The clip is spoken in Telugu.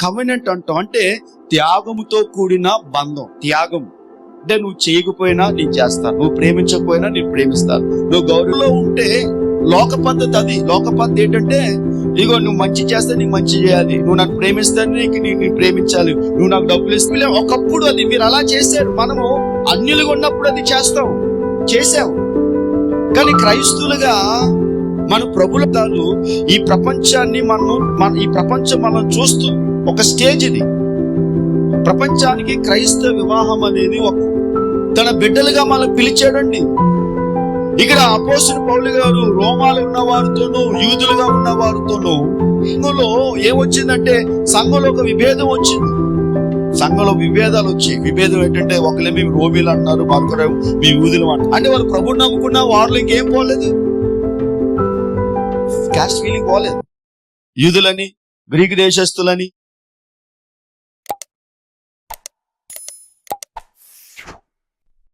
కవెనెంట్ అంటాం అంటే త్యాగముతో కూడిన బంధం త్యాగం. అంటే నువ్వు చేయకపోయినా నేను చేస్తాను నువ్వు ప్రేమించకపోయినా నేను ప్రేమిస్తాను. నువ్వు గౌరవంలో ఉంటే లోక పద్ధతి అది. లోక పద్ధతి ఏంటంటే ఇగో నువ్వు మంచి చేస్తే నీకు మంచి చేయాలి. నువ్వు నాకు ప్రేమిస్తే నీకు నీకు నేను ప్రేమించాలి. నువ్వు నాకు డబ్బులు ఇస్తే ఒకప్పుడు అది మీరు అలా చేశారు. మనము అన్యులుగా ఉన్నప్పుడు అది చేస్తాం. చేసాం కానీ క్రైస్తులుగా మన ప్రభులతాలు ఈ ప్రపంచాన్ని మనం మన ఈ ప్రపంచం మనం చూస్తుంది ఒక స్టేజ్ ఇది ప్రపంచానికి క్రైస్తవ వివాహం అనేది ఒక తన బిడ్డలుగా మనం పిలిచాడండి. ఇక్కడ అపోసిన పౌలు గారు రోమాలు ఉన్న వారితోనూ యూదులుగా ఉన్న వారితోనూ సంఘంలో ఏమొచ్చిందంటే సంఘంలో ఒక విభేదం వచ్చింది. సంఘంలో విభేదాలు వచ్చాయి. విభేదం ఏంటంటే ఒకళ్ళే మీ రోమిలు అంటున్నారు మరొకరు మీ యూదులు అంటారు అంటే వాళ్ళు ప్రభు నమ్ముకున్న వాళ్ళు ఇంకేం పోలేదు. క్యాస్ట్ ఫీలింగ్ పోలేదు. యూదులని గ్రీక్ దేశస్తులని